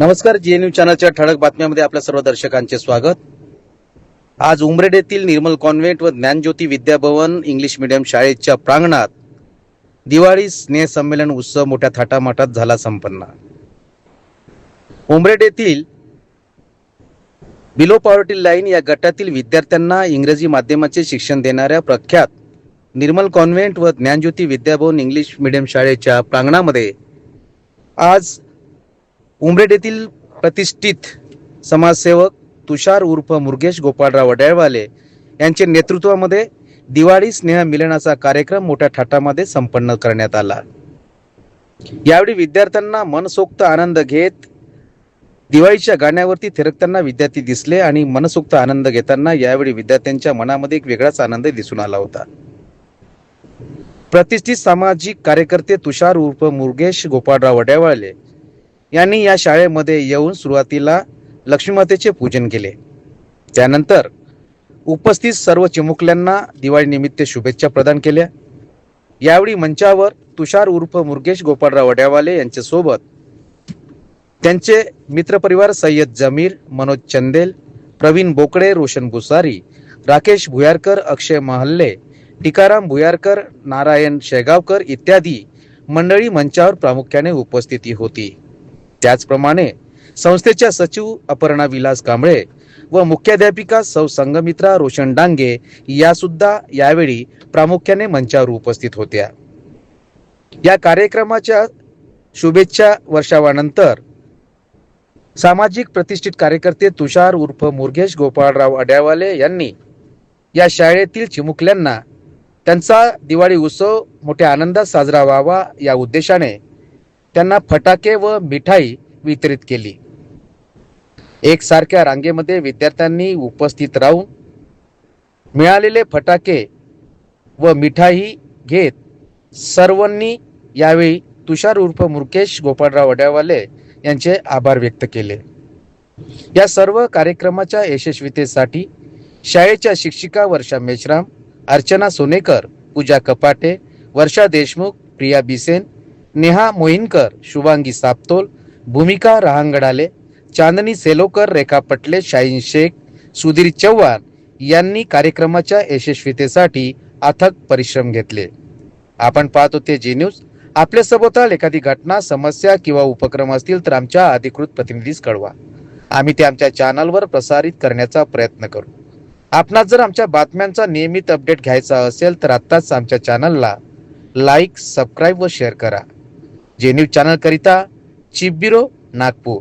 नमस्कार जीएनयू चॅनलच्या ठळक बातम्यामध्ये आपल्या सर्व दर्शकांचे स्वागत. आज उमरेड येथील निर्मल कॉन्व्हेंट व ज्ञानज्योती विद्याभवन इंग्लिश मीडियम शाळेच्या प्रांगणात दिवाळी स्नेह संमेलन उत्सव मोठ्या थाटामाटात झाला संपन्न. उमरेड येथील बिलो पॉवर्टी लाईन या गटातील विद्यार्थ्यांना इंग्रजी माध्यमाचे शिक्षण देणाऱ्या प्रख्यात निर्मल कॉन्व्हेंट व ज्ञानज्योती विद्याभवन इंग्लिश मीडियम शाळेच्या प्रांगणामध्ये आज उमरेड येथील प्रतिष्ठित समाजसेवक तुषार उर्फ मुर्गेश गोपाळराव वड्याळवाले यांच्या नेतृत्वामध्ये दिवाळी स्नेह मिलनाचा कार्यक्रम मोठ्या थाटामध्ये संपन्न करण्यात आला. यावेळी विद्यार्थ्यांना मनसोक्त आनंद घेत दिवाळीच्या गाण्यावरती थिरकताना विद्यार्थी दिसले आणि मनसोक्त आनंद घेताना यावेळी विद्यार्थ्यांच्या मनामध्ये एक वेगळाच आनंद दिसून आला होता. प्रतिष्ठित सामाजिक कार्यकर्ते तुषार उर्फ मुर्गेश गोपाळराव वड्यावाळे यांनी या शाळेमध्ये येऊन सुरुवातीला लक्ष्मीमातेचे पूजन केले. त्यानंतर उपस्थित सर्व चिमुकल्यांना दिवाळीनिमित्त शुभेच्छा प्रदान केल्या. यावेळी मंचावर तुषार उर्फ मुर्गेश गोपाळराव वड्यावाले यांच्यासोबत त्यांचे मित्रपरिवार सय्यद जमीर मनोज चंदेल प्रवीण बोकडे रोशन भुसारी राकेश भुयारकर अक्षय महल्ले टिकाराम भुयारकर नारायण शेगावकर इत्यादी मंडळी मंचावर प्रामुख्याने उपस्थिती होती. त्याचप्रमाणे संस्थेच्या सचिव अपर्णा विलास कांबळे व मुख्याध्यापिका सौ संगमित्रा रोशन डांगे या सुद्धा यावेळी प्रामुख्याने मंचावर उपस्थित होत्या. या कार्यक्रमाच्या शुभेच्छा वर्षावानंतर सामाजिक प्रतिष्ठित कार्यकर्ते तुषार उर्फ मुर्गेश गोपाळराव अड्यावाले यांनी या शाळेतील चिमुकल्यांना त्यांचा दिवाळी उत्सव मोठ्या आनंदात साजरा व्हावा या उद्देशाने त्यांना फटाके व मिठाई वितरित केली. एकसारख्या रांगेमध्ये विद्यार्थ्यांनी उपस्थित राहून मिळालेले फटाके व मिठाई घेत सर्वांनी यावेळी तुषार उर्फ मुकेश गोपाळराव अड्यावाले यांचे आभार व्यक्त केले. या सर्व कार्यक्रमाच्या यशस्वीतेसाठी शाळेच्या शिक्षिका वर्षा मेश्राम अर्चना सोनेकर पूजा कपाटे वर्षा देशमुख प्रिया बिसेन नेहा मोहिनकर शुभांगी सापतोल भूमिका रहांगडाले चांदनी सेलोकर रेखा पटले शाहीन शेख सुधीर चव्हाण यांनी कार्यक्रमाच्या यशस्वीतेसाठी अथक परिश्रम घेतले. आपण पाहत होते जी न्यूज. आपल्या सभोवताल एखादी घटना समस्या किंवा उपक्रम असतील तर आमच्या अधिकृत प्रतिनिधीस कळवा. आम्ही ते आमच्या चॅनलवर प्रसारित करण्याचा प्रयत्न करू. आपणास जर आमच्या बातम्यांचा नियमित अपडेट घ्यायचा असेल तर आत्ताच आमच्या चॅनलला लाईक सबस्क्राईब व शेअर करा. जे न्यूज चॅनल करिता चिप ब्युरो नागपूर.